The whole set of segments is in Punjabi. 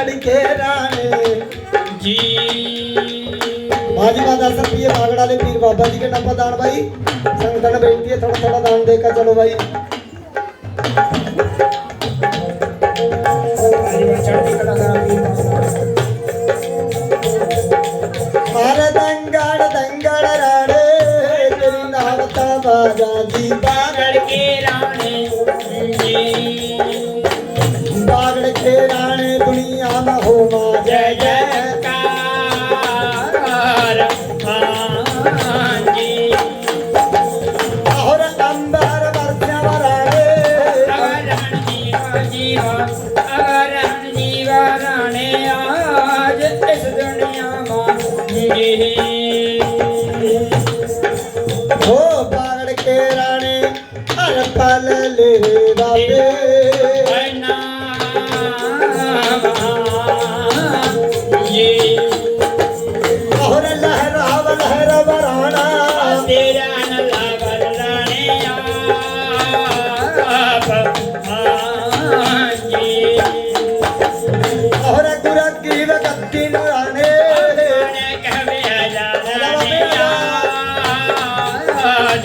ਬਾਗੜ ਕੇ ਰਾਣੇ। ਜੀ। ਬਾਜੀ ਬਾਦਾ ਸਰਪੀਏ ਬਾਗੜ ਵਾਲੇ ਪੀਰ ਬਾਬਾ ਜੀ ਕੇ ਨੰਬਰ ਦਾਨ ਭਾਈ ਸੰਗਤਾਂ ਨੂੰ ਬੇਨਤੀ ਹੈ ਥੋੜਾ ਥੋੜਾ ਦਾਨ ਦੇ ਕੇ ਚਲੋ ਭਾਈ ਚੜ੍ਹਦੀ ਕਲਾ ਕਰਾਂ ਹੋ ਬਾਗੜ ਕੇ ਰਾਣੇ ਹਰ ਪਲ ਲੈ ਬਾਬੇ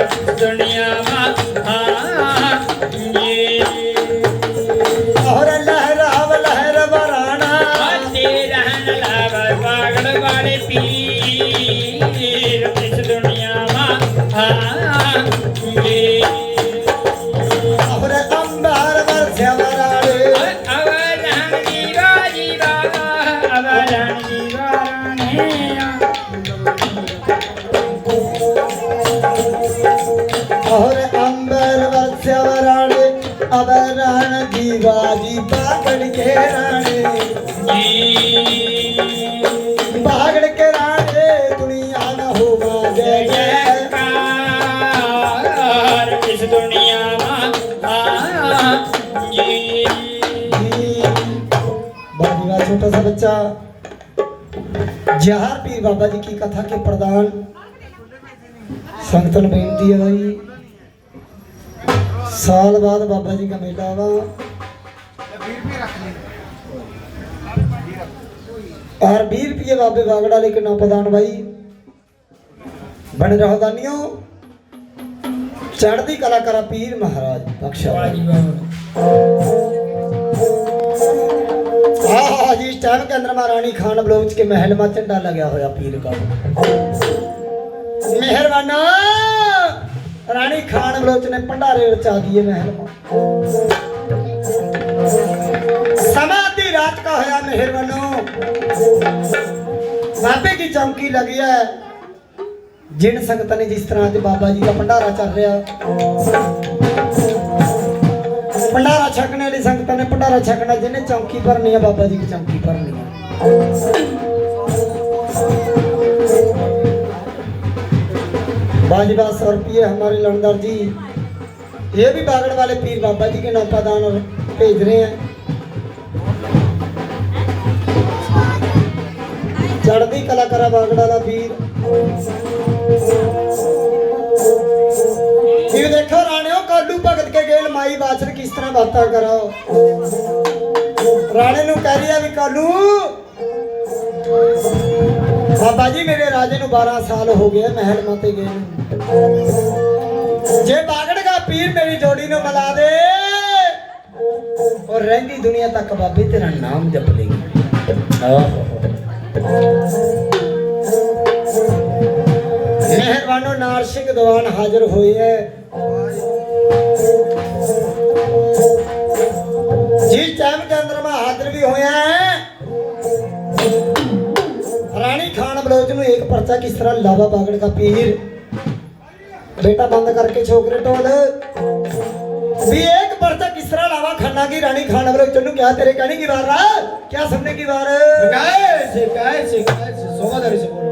ਦੁਨੀਆ ਮਾ ਹਾਂਜੀ ਔਰ ਲਹਿਰਾਵ ਲਹਿਰ ਵਰਾਣਾ ਤੇਰਾ ਨਲਾ ਵਰ ਪਾਗੜ ਵਾਲੇ ਪੀਰ ਇਸ ਦੁਨੀਆ ਮਾ ਅੰਬਰ ਅਵਰਣ ਦੀ ਬਾਜੀ ਪਾਗੜ ਕੇ ਰਾਣੇ। ਪਾਗੜ ਕੇ ਰਾਣੇ ਦੁਨੀਆ ਨਾ ਹੋਵਾ ਜੈ ਜੈਕਾਰ ਇਸ ਦੁਨੀਆ ਮਾ ਜੀ ਬਾਬੂ ਛੋਟਾ ਸਾ ਬੱਚਾ। ਜਹਾਰ ਪੀਰ ਬਾਬਾ ਜੀ ਕੀ ਕਥਾ ਕੇ ਪ੍ਰਦਾਨ ਸੰਤਨ ਬੇਨਤੀ ਹੈ ਜੀ ਸਾਲ ਬਾਅਦ ਬਾਬਾ ਜੀ ਕੈਨੇਡਾ ਦਾ ਔਰ 20 ਰੁਪਏ ਬਾਬੇ ਵਾਗੜ ਵਾਲੇ ਕਿੰਨਾ ਪ੍ਰਦਾਨ ਬਾਈ? ਬਣ ਰਹੋ ਦਾਨੀਓ। ਚੜ੍ਹਦੀ ਕਲਾ ਕਰਾ ਪੀਰ ਮਹਾਰਾਜ ਬਖਸ਼ਾ ਆਹ ਜੀ ਸਟਾਨ ਕੇਂਦਰ ਮਹਾਰਾਣੀ ਖਾਨ ਬਲੋਚ ਕੇ ਮਹਿਲ ਮਾ ਝੰਡਾ ਲੱਗਿਆ ਹੋਇਆ ਪੀਰ ਕਾ। ਮਿਹਰਬਾਨਾ। ਰਾਣੀ ਖਾਨ ਬਲੋਚ ਨੇ ਭੰਡਾਰੇ ਰਚਾ ਦਿਏ ਮਹਿਲ ਸਮਾਂ ਰਾਤ ਕਾ ਹੋਇਆ ਮਹਿਰ ਵੱਲੋਂ। ਬਾਬੇ ਦੀ ਚੌਂਕੀ ਲੱਗੀ ਹੈ। ਜਿਨ ਸੰਗਤਾਂ ਨੇ ਜਿਸ ਤਰ੍ਹਾਂ ਅੱਜ ਬਾਬਾ ਜੀ ਦਾ ਭੰਡਾਰਾ ਚੱਲ ਰਿਹਾ। ਭੰਡਾਰਾ ਛਕਣੇ ਵਾਲੀ ਸੰਗਤਾਂ ਨੇ ਭੰਡਾਰਾ ਛਕਣਾ ਜਿਹਨੇ ਚੌਂਕੀ ਭਰਨੀ ਹੈ ਬਾਬਾ ਜੀ ਦੀ ਚੌਂਕੀ ਭਰਨੀ ਹੈ बाजवा सौ रुपये हमारे लंडर जी ये भी बागड़ वाले पीर बाबा जी के नाम दान और भेज रहे हैं चढ़ती कलाकारा बागड़ वाला पीर फिर देखो राणियों कालू भगत के गेल माई बाचर किस तरह बातें करो राणे नु कह रही है भी कालू ਬਾਬਾ ਜੀ, ਮੇਰੇ ਰਾਜੇ ਨੂੰ 12 ਸਾਲ ਹੋ ਗਏ ਮਹਿਲ ਮਾਤੇ ਗਏ ਜੇ ਬਾਗੜ ਦਾ ਪੀਰ ਮੇਰੀ ਜੋੜੀ ਨੂੰ ਮਿਲਾ ਦੇ ਔਰ ਰਹਿੰਦੀ ਦੁਨੀਆ ਤੱਕ ਬਾਬੇ ਤੇਰਾ ਨਾਮ ਜਪ ਲੇਗੀ। ਮਿਹਰਬਾਨੋ, ਨਾਰਸ਼ਿਕ ਦੀਵਾਨ ਹਾਜ਼ਰ ਹੋਏ ਹੈ ਜੀ ਟਾਈਮ ਚੰਦਰਮਾ ਹਾਜ਼ਰ ਵੀ ਹੋਇਆ। पर्चा किस तरह लावा बागड़ का पीर बेटा बंद करके छोकरे टोल भी एक पर्चा किस तरह लावा खन्ना की रानी खान वाले चन्नू क्या तेरे कहने की बार रहा क्या सबने की बार शिकायत शिकायत शिकायत सोमाधारी से बोल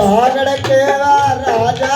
காடடக்கேவா ராஜா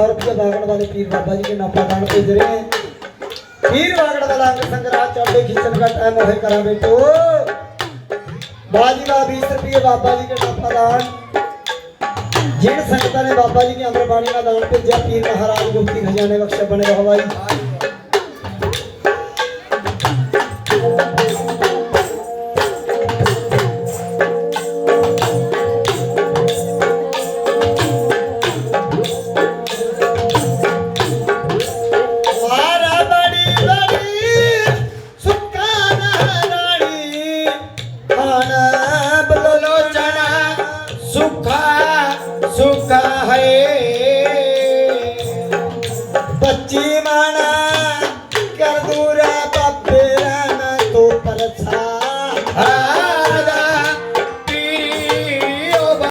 100 ਰੁਪਏ ਦਾਗਣ ਵਾਲੇ ਪੀਰ ਬਾਬਾ ਜੀ ਦੇ ਨਾਪਾ ਦਾਨ ਭੇਜ ਰਹੇ ਹੈ ਪੀਰ ਵਾਗੜ ਦਾ ਲੰਗ ਸੰਗਰਾ ਚੌਂਡੇ ਖਿੱਚਣ ਦਾ ਟਾਈਮ ਹੋਏ ਕਰਾਂ ਬੇਟੋ। ਬਾਜੀ ਦਾ 20 ਰੁਪਏ ਬਾਬਾ ਜੀ ਦੇ ਨਾਪਾ ਦਾਨ ਜਿਨ ਸੰਗਤਾਂ ਨੇ ਬਾਬਾ ਜੀ ਦੀ ਅੰਮ੍ਰਿਤ ਬਾਣੀ ਦਾ ਦਾਨ ਭੇਜਿਆ, ਪੀਰ ਮਹਾਰਾਜ ਗੁਪਤੀ ਖਜ਼ਾਨੇ ਬਖਸ਼ਾ ਬਣੇ ਰਹਵਾਈ